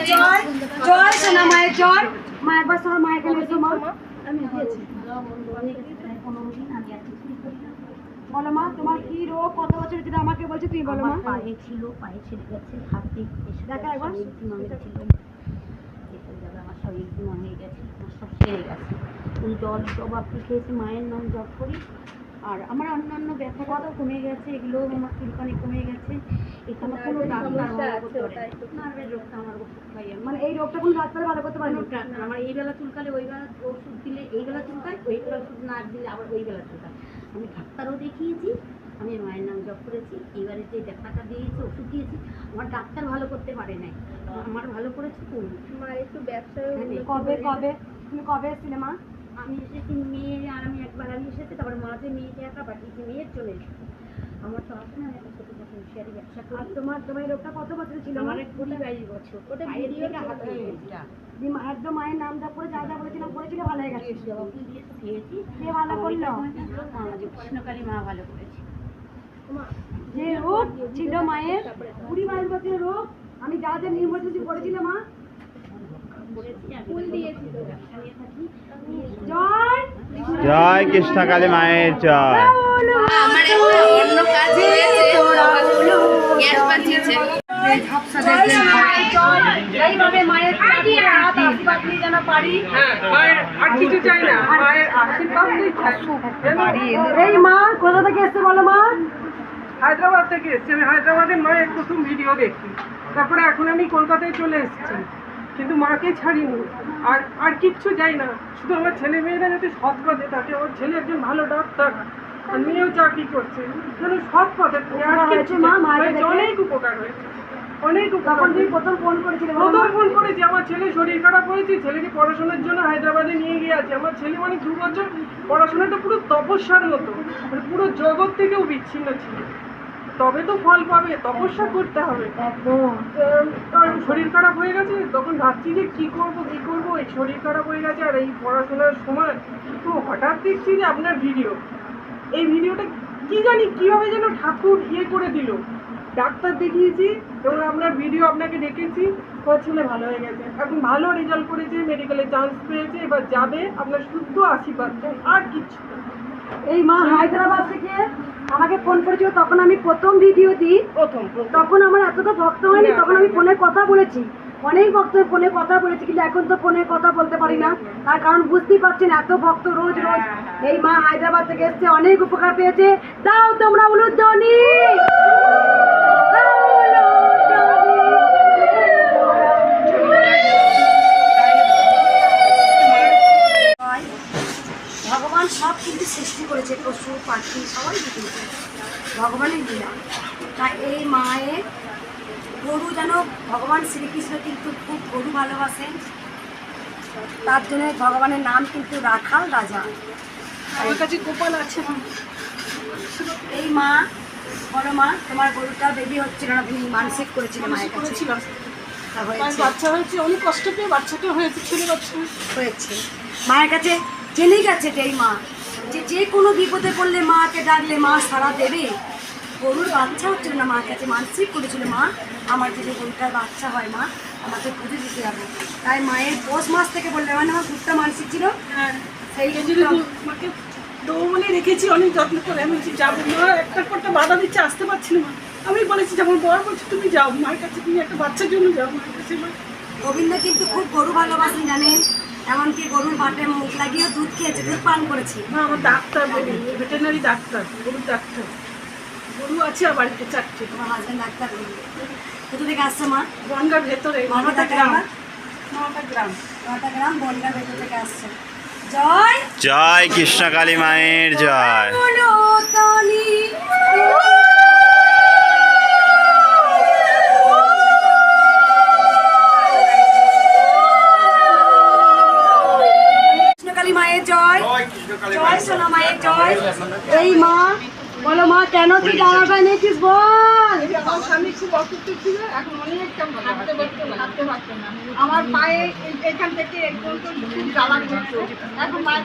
মায়ের জয় জয় সোনা মায়ের জয় মায়ের এসো মা আমি দিয়েছি। বলো তোমার কি রোগ? কত বছর যেটা আমাকে বলছো তুমি বলো মা। পায়ে ছিল পায়ে ছেড়ে গেছে হাতে এসে দেখা একবার। ছিল। আমার সব একদিন হয়ে গেছে আমার সব সেরে গেছে। জল জবাবটি খেয়েছি মায়ের নাম জপ করি। আর আমার অন্যান্য ব্যথা কথাও কমে গেছে এগুলো আমার চুলকানি কমে গেছে। এটা আমার কোনো ডাক্তার ভালো করতে পারে নার্ভের রোগটা আমার ওষুধ খাই আমি মানে এই রোগটা কোনো ডাক্তার ভালো করতে পারে ডাক্তার আমার এই বেলা চুলকালে ওই বেলা ওষুধ দিলে এই বেলা চুলকায় ওই বেলা ওষুধ না দিলে আবার ওই বেলা চুলকায়। আমি ডাক্তারও দেখিয়েছি আমি মায়ের নাম জপ করেছি এবারে যে ব্যথাটা দিয়েছে ওষুধ দিয়েছি আমার ডাক্তার ভালো করতে পারে নাই। আমার ভালো করেছে তুমি মায়ের একটু ব্যবসায় কবে কবে? তুমি কবে এসেছিলে মা? আমি এসেছি মেয়ে আর আমি একবার আমি এসেছি তারপর মাঝে মেয়েকে একা পাঠিয়েছি মেয়ের চলে এসেছি। আমার তো আসলে আমি একটা ছোটো খাটো হুঁশিয়ারি ব্যবসা আর তোমার তোমার রোগটা কত বছর ছিল আমার? কুড়ি বাইশ বছর। ওটা ভিডিও থেকে হাতে করে একদম মায়ের নাম করে যা যা বলেছিলাম করেছিলে ভালো হয়ে গেছে। খেয়েছি। কে ভালো করল? কৃষ্ণকালী মা ভালো করেছে। যে রোগ ছিল মায়ের কুড়ি বাইশ বছরের রোগ আমি যা যা নির্মূল করেছিলাম মা করেছি আর ফুল দিয়েছি তো। ব্যবসা নিয়ে থাকি জয় জয় কৃষ্ণকালী মায়ের জয়। আমার একটা অন্য কাজ হয়েছে গ্যাস বাঁচিয়েছে হ্যাঁ এই মা কোথা থেকে এসছে বলো মা? হায়দ্রাবাদ থেকে এসেছি। আমি হায়দ্রাবাদে মায়ের প্রথম ভিডিও দেখি। তারপরে এখন আমি কলকাতায় চলে এসেছি। কিন্তু মাকে ছাড়িনি। আর আর কিচ্ছু চাই না। শুধু আমার ছেলে মেয়েরা যাতে সৎ পথে থাকে। আমার ছেলে একজন ভালো ডাক্তার। আর মেয়েও চাকরি করছে। যেন সৎ পথে? অনেক উপকার হয়েছে। অনেক উপকার তখন তুমি হয়েছে। প্রথম ফোন করেছিলে প্রথম ফোন করেছি। আমার ছেলে শরীর খারাপ হয়েছে। ছেলেকে পড়াশোনার জন্য হায়দ্রাবাদে নিয়ে গিয়ে আছে আমার ছেলে মানে দু বছর পড়াশোনাটা পুরো তপস্যার মতো। মানে পুরো জগৎ থেকেও বিচ্ছিন্ন ছিল। তবে তো ফল পাবে তপস্যা করতে হবে। কারণ শরীর খারাপ হয়ে গেছে তখন ভাবছি যে কি করব কি করব এই শরীর খারাপ হয়ে গেছে আর এই পড়াশোনার সময় তো হঠাৎ দেখছি যে আপনার ভিডিও। এই ভিডিওটা কি জানি কীভাবে যেন ঠাকুর ইয়ে করে দিল। ডাক্তার দেখিয়েছি এবং আপনার ভিডিও আপনাকে দেখেছি ওর ছেলে ভালো হয়ে গেছে। এখন ভালো রেজাল্ট করেছে মেডিকেলে চান্স পেয়েছে এবার যাবে আপনার শুদ্ধ আশীর্বাদ চাই আর কিচ্ছু না। এই মা হায়দ্রাবাদ থেকে আমাকে ফোন করেছিল তখন আমি প্রথম ভিডিও দিই। প্রথম তখন আমার এতটা ভক্ত হয়নি তখন আমি ফোনে কথা বলেছি। অনেক ভক্ত ফোনে কথা বলেছি কিন্তু এখন তো ফোনে কথা বলতে পারি না। তার কারণ বুঝতেই পারছেন এত ভক্ত রোজ রোজ। এই মা হায়দ্রাবাদ থেকে এসছে অনেক উপকার পেয়েছে। দাও তোমরা উলুধ্বনি! ভগবান সব কিন্তু সৃষ্টি করেছে পশু পাখি সবাই দিয়েছে ভগবানের লীলা। তাই এই মায়ের গরু যেন ভগবান শ্রীকৃষ্ণ কিন্তু খুব গরু ভালোবাসেন। তার জন্য ভগবানের নাম কিন্তু রাখাল রাজা। আমার কাছে গোপাল আছে এই মা বলো মা তোমার গরুটা বেবি হচ্ছিল না তুমি মানসিক করেছিলে মায়ের হয়েছে। বাচ্চা হয়েছে অনেক কষ্ট পেয়ে বাচ্চাটা হয়েছে ছেলে বাচ্চা। হয়েছে। মায়ের কাছে জেনে গেছে এই মা। যে যে কোনো বিপদে পড়লে মাকে ডাকলে মা সারা দেবে। গরুর বাচ্চা হচ্ছিল না মার কাছে মানসিক করেছিল মা। আমার যদি গরুটার বাচ্চা হয় মা আমাকে পুজো দিতে যাব তাই মায়ের পৌষ মাস থেকে বললে মানে আমার কুত্তা মানসিক ছিল। হ্যাঁ। সেই মাকে দৌড়ে রেখেছি অনেক যত্ন করে। আমি বলছি যাব মা একটা পরটা বাধা দিচ্ছে আসতে পারছি না মা। আমি বলেছি যেমন বর বলছি তুমি যাও মায়ের কাছে তুমি একটা বাচ্চার জন্য যাও মায়ের কাছে মা। গোবিন্দ কিন্তু খুব গরু ভালোবাসেন জানেন? এমনকি গরুর বাটে মুখ লাগিয়ে দুধ খেয়েছে দুধ পান করেছি মা আমার ডাক্তার বলি ভেটেরিনারি ডাক্তার গরুর ডাক্তার গরু আছে আর বাড়িতে চারটে তোমার হাজবেন্ড ডাক্তার বলবে কোথা থেকে আসছে মা গঙ্গার ভেতরে মামাটা গ্রাম মামাটা গ্রাম নটা গ্রাম বনগাঁ ভেতর থেকে আসছে জয় জয় কৃষ্ণ কালী মায়ের জয় বলো তানি কৃষ্ণকালী মায়ের জয় জয় সোনা মায়ের জয়। এই মা বলো মা কেন তুই জামা নিয়েছিস বল? আমার স্বামী খুব অসুস্থ ছিল এখন অনেকটা হাঁটতে পারতো না। হাঁটতে পারতো না। আমার পায়ে এখান থেকে জ্বালা এখন মায়ের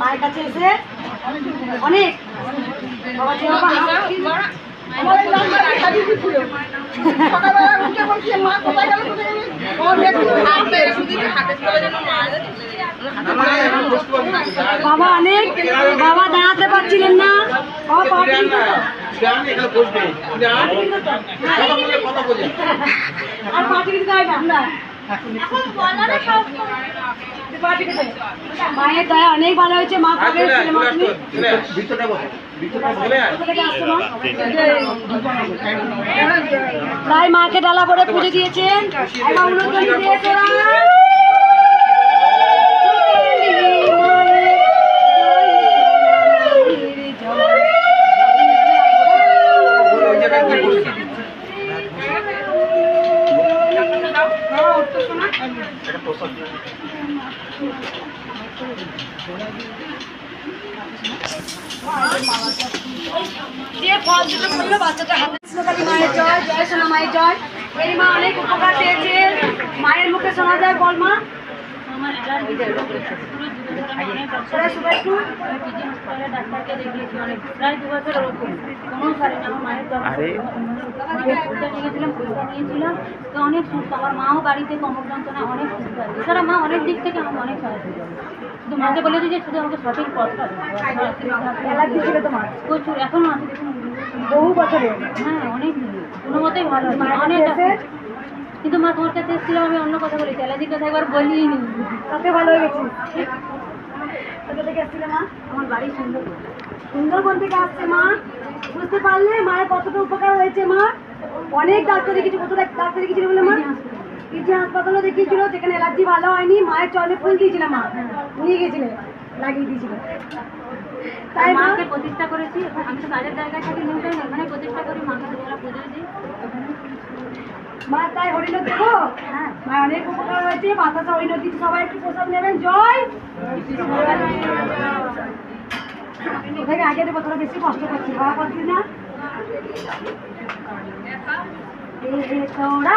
মায়ের কাছে এসে অনেক বাবা বাবা অনেক বাবা দাঁড়াতে পারছিলেন না। বাবা আর দিতে হয়। মায়ের দয়া অনেক ভালো হয়েছে মা কবে এসেছিলে তাই মাকে ডালা করে পুজো দিয়েছেন। যে ফল দুটো করল বাচ্চাটা হাতে কৃষ্ণকালী মায়ের জয় জয় সোনা মায়ের জয়। এই মা অনেক উপকার পেয়েছে। মায়ের মুখে শোনা যায় বল মা। সবাই একটু ডাক্তারকে দেখিয়েছি অনেক। প্রায় দু বছর ওরকম কোনো তো অনেক সুস্থ আমার মাও বাড়িতে কমর যন্ত্রণা অনেক সুস্থ আছে। এছাড়া মা অনেক দিক থেকে আমাকে অনেক সাহায্য শুধু মাকে বলেছি যে শুধু আমাকে সঠিক পথটা অ্যালার্জি ছিল তোমার প্রচুর এখনও আছে বহু বছরের হ্যাঁ অনেক কোনো মতেই ভালো অনেক কিন্তু মা তোমার কাছে এসেছিলাম আমি অন্য কথা বলেছি অ্যালার্জির কথা একবার বলিই নি তাতে ভালো হয়ে গেছি কোথা থেকে এসেছিলে মা? আমার বাড়ি সুন্দর সুন্দরবন থেকে আসছে মা? বুঝতে পারলে মায়ের কতটা উপকার হয়েছে মা? অনেক ডাক্তার দেখিয়েছি কত ডাক্তার দেখিয়েছিল বলে মা? পিজি হাসপাতালও দেখিয়েছিল যেখানে অ্যালার্জি ভালো হয়নি মায়ের চলে ফুল দিয়েছিলাম মা। নিয়ে গেছিলে লাগিয়ে দিয়েছিল। তাই মাকে প্রতিষ্ঠা করেছি আমি তো কাজের জায়গায় থাকি নিউ টাইম প্রতিষ্ঠা করি মাকে দুবেলা পুজো দিই। মা তাই দেবো হ্যাঁ। মা অনেক উপকার হয়েছে সবাই একটু প্রসাদ নেবেন জয়! ওখানে আগে দেবো তোরা বেশি কষ্ট করছিস বাবা করছিস না? তোরা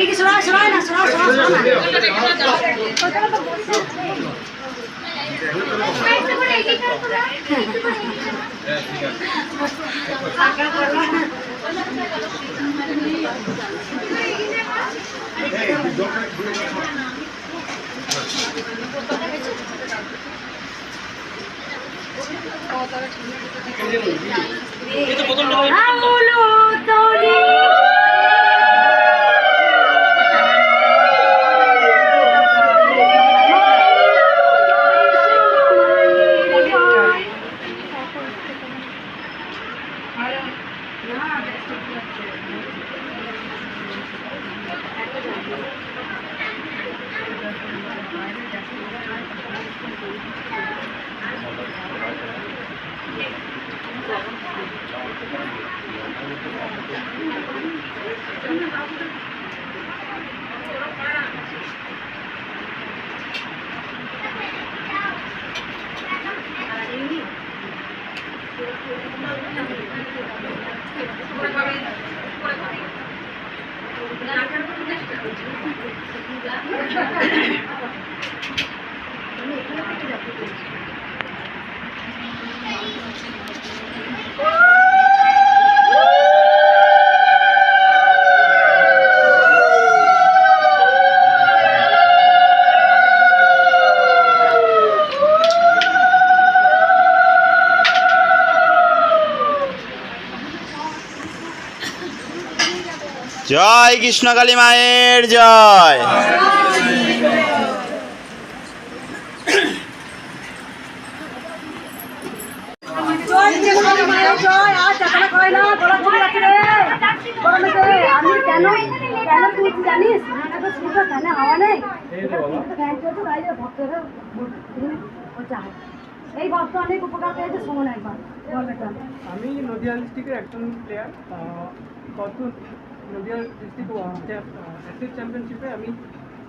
আগে আগে কি সরা সরা না সরা সরা সরা না আমি এখানে থেকে যাতে জয় কৃষ্ণ কালী মায়ের জয়। জানিস? হাওয়া নেই? এই ভক্ত অনেক উপকার পেয়েছে শোনো একবার। আমি নদিয়া ডিস্ট্রিক্টের একজন প্লেয়ার গত নদিয়া ডিস্ট্রিক্ট স্টেট চ্যাম্পিয়নশিপে আমি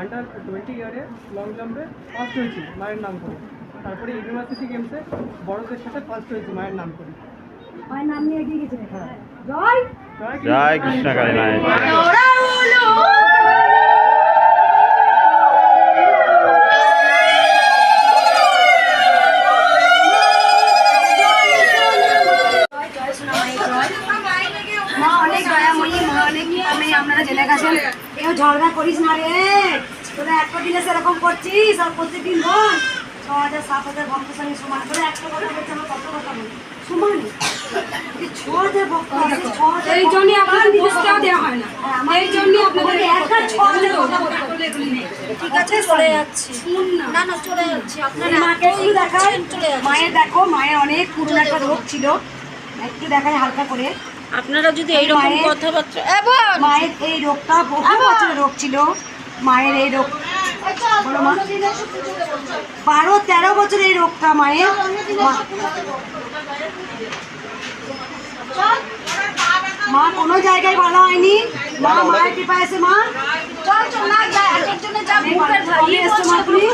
আন্ডার টোয়েন্টি ইয়ারে লং জাম্পে ফার্স্ট হয়েছি মায়ের নাম করে তারপরে ইউনিভার্সিটি গেমসে বড়দের সাথে ফার্স্ট হয়েছি মায়ের নাম করে মায়ের নাম নিয়ে এগিয়ে গেছে জয় জয় কৃষ্ণকালী মায়ের। আপনারা গেছেন? কেউ ঝগড়া করিস না রে। তোরা একটা দিনে সেরকম করছিস আর প্রত্যেকদিন বল ছ হাজার সাত হাজার ভক্তের সঙ্গে সমান। করে একটা কথা বলছে আমার কত কথা বলি সমান? ছ হাজার ভক্ত ছ হাজার এই জন্যই আপনাদের ভক্ত দেওয়া হয় না। হ্যাঁ, এই জন্যই আপনাদের একটা ছ হাজার কথা বলতে বলে। এগুলি নেই। ঠিক আছে চলে যাচ্ছি। না। না চলে যাচ্ছি। আপনার মাকে একটু দেখায় মায়ের দেখো মায়ের অনেক পুরনো একটা রোগ ছিল। একটু দেখায় হালকা করে। আপনারা যদি এইরকম কথাবার্তা মায়ের এই রোগটা বহু বছরের রোগ ছিল। মায়ের এই রোগ বারো তেরো বছর এই রোগটা মায়ের। মা- মা কোনো জায়গায় ভালো হয়নি। মা মায়ের কৃপা আছে মা। কবে মা তুমি?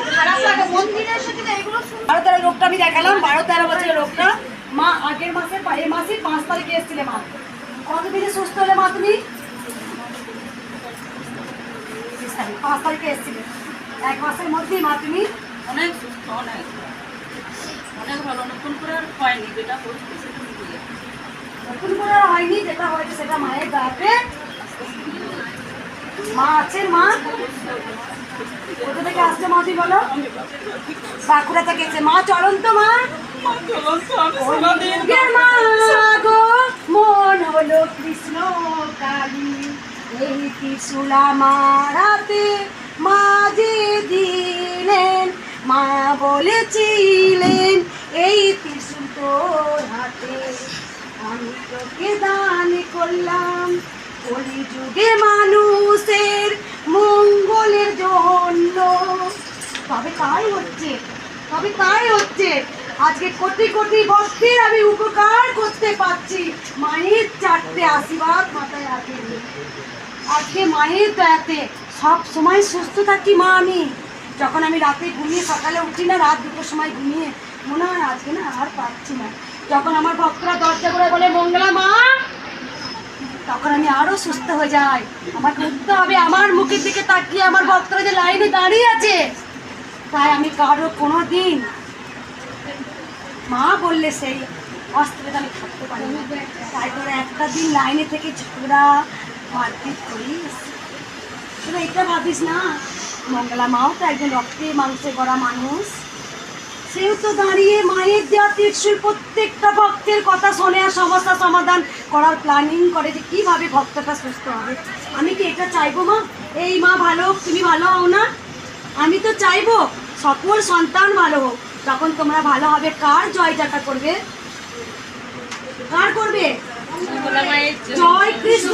বারো তেরো রোগটা আমি দেখালাম। বারো তেরো বছরের রোগটা। মা আগের মাসে এই মাসে পাঁচ তারিখে এসেছিলে মা। কতদিনে সুস্থ হলে মা তুমি? পাঁচ তারিখে এসেছিলে। এক মাসের মধ্যেই মা তুমি? অনেক সুস্থ অনেক। অনেক ভালো নতুন করে আর হয়নি যেটা সেটা নতুন করে আর হয়নি যেটা হয়েছে সেটা মায়ের দাঁড়াতে মা আছেন মা? কোথা থেকে আসছে মা বলো? বাঁকুড়া থেকে এসে মা, চলন্ত মা। মা গো, মন হলো কৃষ্ণ কালী। এই ত্রিশুলা মারাতে মাঝে দিলেন, মা বলেছিলেন, এই ত্রিশুল তোর হাতে। আমি তোকে দান করলাম। কলি যুগে মানুষের তবে তাই হচ্ছে তবে তাই হচ্ছে। আজকে কোটি কোটি ভক্তের আমি উপকার করতে পারছি। মায়ের চারটে আশীর্বাদ মাথায় রাখে। আজকে মায়ের দয়াতে সব সময় সুস্থ থাকি মা আমি। যখন আমি রাতে ঘুমিয়ে সকালে উঠি না, রাত দুটোর সময় ঘুমিয়ে মনে হয় আজকে না আর পাচ্ছি না। যখন আমার ভক্তরা দরজা করে বলে, মঙ্গলা মা! তখন আমি আরও সুস্থ হয়ে যাই। আমাকে উঠতে হবে, আমার মুখের দিকে তাকিয়ে আমার ভক্তরা যে লাইনে দাঁড়িয়ে আছে। তাই আমি কারও কোনো দিন মা বললে সেই অস্ত্রে আমি থাকতে পারি তাই তোরা একটা দিন লাইনে থেকে ঝগড়া, মারপিট করিস। তোরা এটা ভাবিস না, মঙ্গলা মাও তো একজন রক্তে মাংসে করা মানুষ। সেও তো দাঁড়িয়ে মায়ের দেওয়া তীর্ষুর প্রত্যেকটা ভক্তের কথা শোনে আর সমস্যা সমাধান করার প্ল্যানিং করে যে কীভাবে ভক্তটা সুস্থ হবে। আমি কি এটা চাইব মা? এই মা ভালো, তুমি ভালো হও না? আমি তো চাইব সকল সন্তান ভালো হোক। যখন তোমরা ভালো হবে, কার জয় জাটা করবে? কার করবে? জয় কৃষ্ণ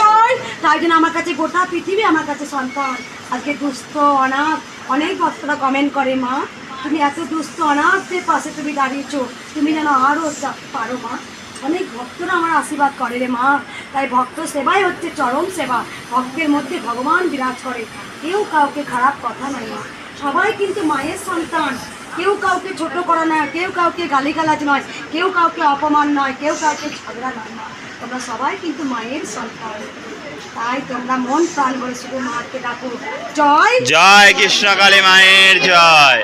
জয়। তাই জন্য আমার কাছে গোটা পৃথিবী আমার কাছে সন্তান। আজকে দুস্থ, অনাথ, অনেক ভক্তরা কমেন্ট করে, মা, তুমি এত দুস্থ, অনাথদের পাশে তুমি দাঁড়িয়েছো। তুমি যেন আরও পারো, মা। অনেক ভক্তরা আমার আশীর্বাদ করে রে, মা। তাই ভক্ত সেবাই হচ্ছে চরম সেবা। ভক্তের মধ্যে ভগবান বিরাজ করে। কেউ কাউকে খারাপ কথা নয় মা। সবাই কিন্তু মায়ের সন্তান। কেউ কাউকে ছোট করা নয় কেউ কাউকে গালিগালাজ নয় কেউ কাউকে অপমান নয় কেউ কাউকে ঝগড়া নয় মা। তোমরা সবাই কিন্তু মায়ের সন্তান। তাই তোমরা মন প্রাণ করে শুধু মাকে ডাকো। জয় জয় কৃষ্ণকালী মায়ের জয়।